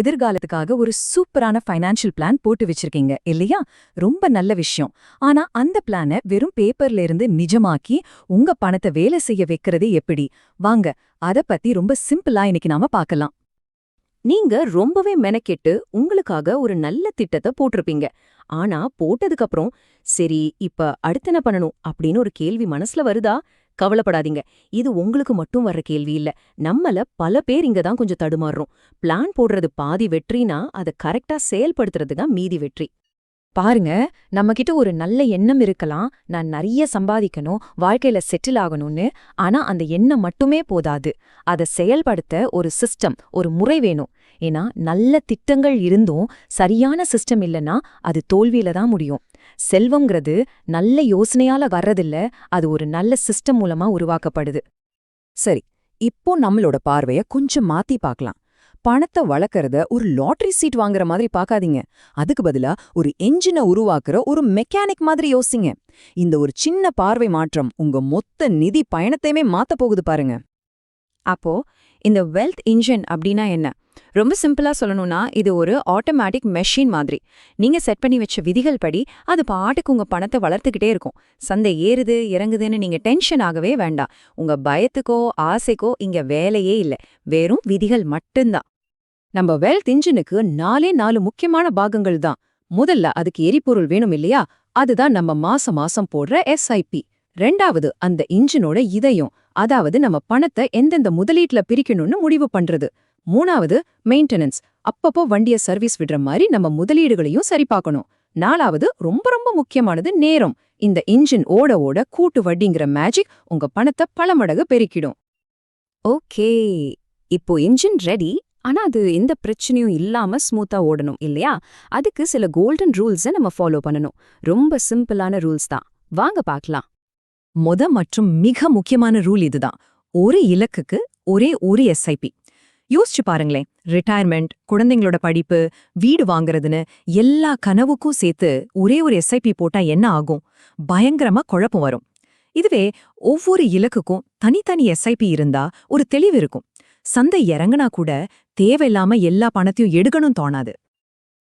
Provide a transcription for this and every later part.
எதிர்காலத்துக்காக ஒரு சூப்பரான financial plan போட்டு வச்சிருக்கீங்க இல்லையா? ரொம்ப நல்ல விஷயம். ஆனா அந்த பிளானை வெறும் பேப்பர்ல இருந்து நிஜமாக்கி உங்க பணத்தை வேலை செய்ய வைக்கிறது எப்படி? வாங்க அத பத்தி ரொம்ப சிம்பிளா இன்னைக்கு நாம பார்க்கலாம். நீங்க ரொம்பவே மெனக்கெட்டு உங்களுக்காக ஒரு நல்ல திட்டத்தை போட்டிருப்பீங்க. ஆனா போட்டதுக்கப்புறம் சரி இப்ப அடுத்தன பண்ணணும்? அப்படின்னு ஒரு கேள்வி மனசுல வருதா? கவலைப்படாதீங்க. இது உங்களுக்கு மட்டும் வர்ற கேள்வி இல்ல. நம்மள பல பேர் இங்க தான் கொஞ்சம் தடுமாறுறோம். பிளான் போடுறது பாதி வெற்றினா அதை கரெக்டா செயல்படுத்துறது தான் மீதி வெற்றி. பாருங்க நம்ம கிட்ட ஒரு நல்ல எண்ணம் இருக்கலாம். நான் நிறைய சம்பாதிக்கணும் வாழ்க்கையில செட்டில் ஆகணும்னு. ஆனா அந்த எண்ணம் மட்டுமே போதாது. அதை செயல்படுத்த ஒரு சிஸ்டம் ஒரு முறை வேணும். ஏன்னா நல்ல திட்டங்கள் இருந்தும் சரியான சிஸ்டம் இல்லனா அது தோல்வியில தான் முடியும். செல்வம்ங்கிறது நல்ல யோசனையால வர்றதில்ல அது ஒரு நல்ல சிஸ்டம் மூலமா உருவாக்கப்படுது. சரி இப்போ நம்மளோட பார்வைய கொஞ்சம் மாத்தி பார்க்கலாம் பணத்தை வளர்க்கறத ஒரு லாட்டரி சீட் வாங்குற மாதிரி பார்க்காதீங்க அதுக்கு பதிலா ஒரு என்ஜினை உருவாக்குற ஒரு மெக்கானிக் மாதிரி யோசிங்க. இந்த ஒரு சின்ன பார்வை மாற்றம் உங்க மொத்த நிதி பயணத்தையுமே மாத்த போகுது பாருங்க. அப்போ இந்த வெல்த் இன்ஜின் அப்படின்னா என்ன? ரொம்ப சிம்பிளா சொல்லணும்னா இது ஒரு ஆட்டோமேட்டிக் மெஷின் மாதிரி. நீங்க செட் பண்ணி வச்ச விதிகள் படி அது பாட்டுக்கு உங்க பணத்தை வளர்த்துக்கிட்டே இருக்கும். சந்தை ஏறுது இறங்குதுன்னு நீங்க டென்ஷன் ஆகவே வேண்டாம். உங்க பயத்துக்கோ ஆசைக்கோ இங்க வேலையே இல்ல. வெறும் விதிகள் மட்டும்தான். நம்ம வெல்த் இன்ஜினுக்கு நாலே நாலு முக்கியமான பாகங்கள் தான். முதல்ல அதுக்கு எரிபொருள் வேணும் இல்லையா? அதுதான் நம்ம மாசம் மாசம் போடுற எஸ்ஐபி ரெண்டாவது அந்த இன்ஜினோட இதயம். அதாவது நம்ம பணத்தை எந்தெந்த முதலீட்டுல பிரிக்கணும்னு முடிவு பண்றது. மூணாவது மெயின்டெனன்ஸ் அப்பப்போ வண்டிய சர்வீஸ் விடுற மாதிரி நம்ம முதலீடுகளையும் சரி பார்க்கணும். நாலாவது ரொம்ப ரொம்ப முக்கியமானது நேரம். இந்த இன்ஜின் ஓட ஓட கூட்டு வட்டிங்கிற மேஜிக் உங்க பணத்தை பல மடங்கு பெருக்கிடும். ஓகே. இப்போ இன்ஜின் ரெடி ஆனா அது எந்த பிரச்சனையும் இல்லாம ஸ்மூத்தா ஓடணும் இல்லையா? அதுக்கு சில கோல்டன் ரூல்ஸை நம்ம ஃபாலோ பண்ணணும். ரொம்ப சிம்பிளான ரூல்ஸ் தான். வாங்க பார்க்கலாம். மொத மற்றும் மிக முக்கியமான ரூல் இதுதான். ஒரு இலக்குக்கு ஒரே ஒரு எஸ்ஐபி யோசிச்சு பாருங்களேன். ரிட்டையர்மெண்ட் குழந்தைங்களோட படிப்பு வீடு வாங்குறதுன்னு எல்லா கனவுக்கும் சேர்த்து ஒரே ஒரு எஸ்ஐபி போட்டா என்ன ஆகும்? பயங்கரமா குழப்பம் வரும். இதுவே ஒவ்வொரு இலக்குக்கும் தனித்தனி எஸ்ஐபி இருந்தா ஒரு தெளிவு இருக்கும். சந்தை இறங்குனா கூட தேவையில்லாம எல்லா பணத்தையும் எடுக்கணும் தோணாது.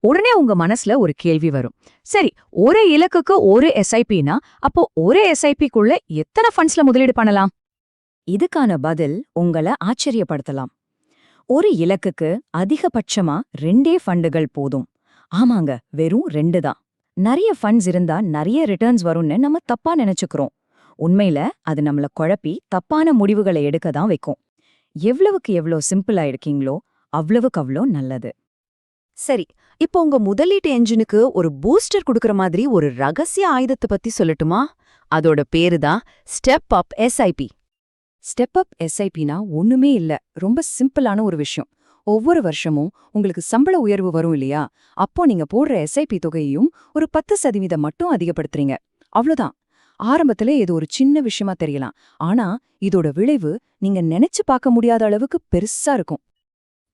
உடனே உங்க மனசுல ஒரு கேள்வி வரும். சரி ஒரு இலக்குக்கு ஒரு எஸ்ஐபினா அப்போ ஒரு எஸ்ஐபிக்குள்ள எத்தனை ஃபண்ட்ஸ்ல முதலீடு பண்ணலாம்? இதுக்கான பதில் உங்களை ஆச்சரியப்படுத்தலாம். ஒரு இலக்குக்கு அதிகபட்சமா ரெண்டே ஃபண்டுகள் போதும். ஆமாங்க வெறும் ரெண்டு தான். நிறைய ஃபண்ட்ஸ் இருந்தா நிறைய ரிட்டர்ன்ஸ் வரும்னு நம்ம தப்பா நினைச்சுக்கிறோம். உண்மையில அது நம்மள குழப்பி தப்பான முடிவுகளை எடுக்க தான் வைக்கும். எவ்வளவுக்கு எவ்வளோ சிம்பிளா இருக்கீங்களோ அவ்வளவுக்கு அவ்வளோ நல்லது. சரி இப்போ உங்க முதலீட்டு என்ஜினுக்கு ஒரு பூஸ்டர் கொடுக்கற மாதிரி ஒரு ரகசிய ஆயுதத்தை பத்தி சொல்லட்டுமா? அதோட பேரு தான் step up SIP. Step up எஸ்ஐபினா ஒண்ணுமே இல்ல. ரொம்ப சிம்பிளான ஒரு விஷயம். ஒவ்வொரு வருஷமும் உங்களுக்கு சம்பள உயர்வு வரும் இல்லையா? அப்போ நீங்க போடுற எஸ்ஐபி தொகையையும் ஒரு பத்து சதவீதம் மட்டும் அதிகப்படுத்துறீங்க. அவ்வளோதான் ஆரம்பத்துல இது ஒரு சின்ன விஷயமா தெரியலாம். ஆனா இதோட விளைவு நீங்க நினைச்சு பார்க்க முடியாத அளவுக்கு பெருசா இருக்கும்.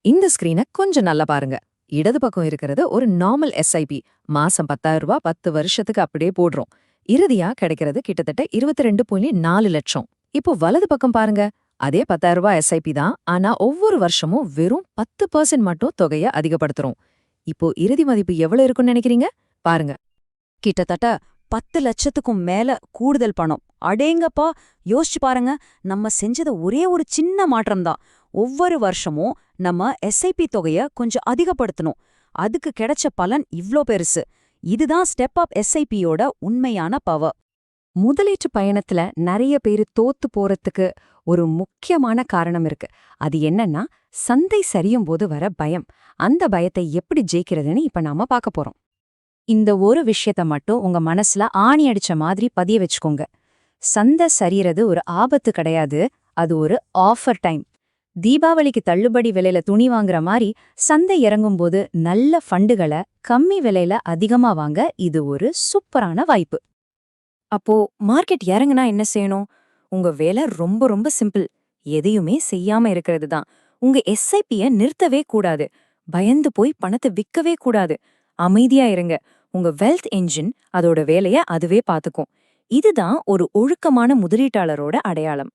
இந்த ஸ்கிரீனை கொஞ்சம் நல்லா பாருங்க. இடது பக்கம் இருக்கிறது ஒரு நார்மல் எஸ்ஐபி மாசம் பத்தாயிரம் ரூபாய் பத்து வருஷத்துக்கு அப்படியே போடுறோம். இறுதியா கிடைக்கிறது கிட்டத்தட்ட இருபத்தி ரெண்டு புள்ளி நாலு லட்சம். இப்போ வலது பக்கம் பாருங்க. அதே பத்தாயிரம் ரூபாய் எஸ்ஐபி தான். ஆனா ஒவ்வொரு வருஷமும் வெறும் பத்து பர்சன்ட் மட்டும் தொகையை அதிகப்படுத்துறோம். இப்போ இறுதி மதிப்பு எவ்வளவு இருக்கும்னு நினைக்கிறீங்க? பாருங்க. கிட்டத்தட்ட பத்து லட்சத்துக்கும் மேல கூடுதல் பணம். அடேங்கப்பா யோசிச்சு பாருங்க. நம்ம செஞ்சது ஒரே ஒரு சின்ன மாற்றம்தான் ஒவ்வொரு வருஷமும் நம்ம எஸ்ஐபி தொகைய கொஞ்சம் அதிகப்படுத்தணும். அதுக்கு கிடைச்ச பலன் இவ்ளோ பெருசு. இதுதான் ஸ்டெப் அப் எஸ்ஐபியோட உண்மையான பவர். முதலீட்டு பயணத்துல நிறைய பேரு தோத்து போறதுக்கு ஒரு முக்கியமான காரணம் இருக்கு. அது என்னன்னா சந்தை சரியும் போது வர பயம். அந்த பயத்தை எப்படி ஜெயிக்கிறதுன்னு இப்ப நாம பார்க்க போறோம். இந்த ஒரு விஷயத்த மட்டும் உங்க மனசுல ஆணி அடிச்ச மாதிரி பதிய வச்சுக்கோங்க. சந்தை சரியறது ஒரு ஆபத்து கிடையாது. அது ஒரு ஆஃபர் டைம் தீபாவளிக்கு தள்ளுபடி விலையில துணி வாங்குற மாதிரி சந்தை இறங்கும்போது நல்ல ஃபண்டுகளை கம்மி விலையில அதிகமா வாங்க இது ஒரு சூப்பரான வாய்ப்பு. அப்போ மார்க்கெட் இறங்குனா என்ன செய்யணும்? உங்க வேலை ரொம்ப ரொம்ப சிம்பிள். எதையுமே செய்யாம இருக்கிறது தான். உங்க எஸ்ஐபிய நிறுத்தவே கூடாது. பயந்து போய் பணத்தை விற்கவே கூடாது. அமைதியா இருங்க. உங்க வெல்த் என்ஜின் அதோட வேலைய அதுவே பாத்துக்கும். இதுதான் ஒரு ஒழுக்கமான முதலீட்டாளரோட அடையாளம்.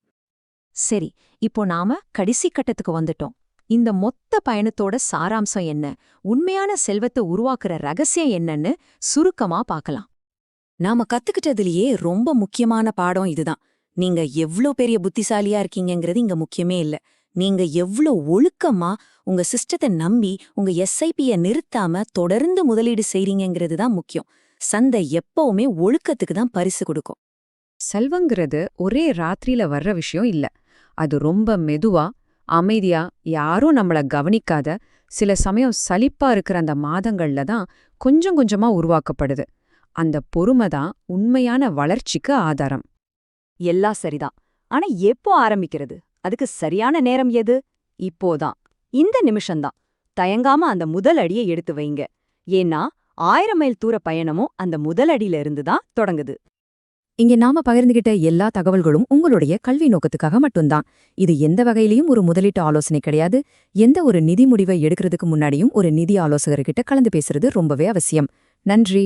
சரி இப்போ நாம கடைசி கட்டத்துக்கு வந்துட்டோம். இந்த மொத்த பயணத்தோட சாராம்சம் என்ன? உண்மையான செல்வத்தை உருவாக்குற ரகசியம் என்னன்னு சுருக்கமா பார்க்கலாம் நாம கத்துக்கிட்டதுலயே ரொம்ப முக்கியமான பாடம் இதுதான். நீங்க எவ்ளோ பெரிய புத்திசாலியா இருக்கீங்கங்கிறது இங்க முக்கியமே இல்ல. நீங்க எவ்ளோ ஒழுக்கமா உங்க சிஸ்டத்தை நம்பி உங்க எஸ்ஐபிய நிறுத்தாம தொடர்ந்து முதலீடு செய்றீங்கிறது தான் முக்கியம். சந்தை எப்பவுமே ஒழுக்கத்துக்கு தான் பரிசு கொடுக்கும். செல்வங்கிறது ஒரே ராத்திரியில வர்ற விஷயம் இல்ல. அது ரொம்ப மெதுவா அமைதியா யாரும் நம்மள கவனிக்காத சில சமயம் சலிப்பா இருக்கிற அந்த மாதங்கள்ல தான் கொஞ்சம் கொஞ்சமா உருவாக்கப்படுது. அந்த பொறுமை தான் உண்மையான வளர்ச்சிக்கு ஆதாரம். எல்லாம் சரிதான். ஆனா எப்போ ஆரம்பிக்கிறது? அதுக்கு சரியான நேரம் எது? இப்போதான் இந்த நிமிஷம்தான் தயங்காம அந்த முதல் அடியை எடுத்து வைங்க. ஏன்னா ஆயிரம் மைல் தூர பயணமும் அந்த முதல் அடியில இருந்து தான் தொடங்குது. இங்க நாம பகிர்ந்துகிட்ட எல்லா தகவல்களும் உங்களுடைய கல்வி நோக்கத்துக்காக மட்டும்தான். இது எந்த வகையிலயும் ஒரு முதலீட்டு ஆலோசனை கிடையாது. எந்த ஒரு நிதி முடிவை எடுக்கிறதுக்கு முன்னாடியும் ஒரு நிதி ஆலோசகர்கிட்ட கலந்து பேசுறது ரொம்பவே அவசியம். நன்றி.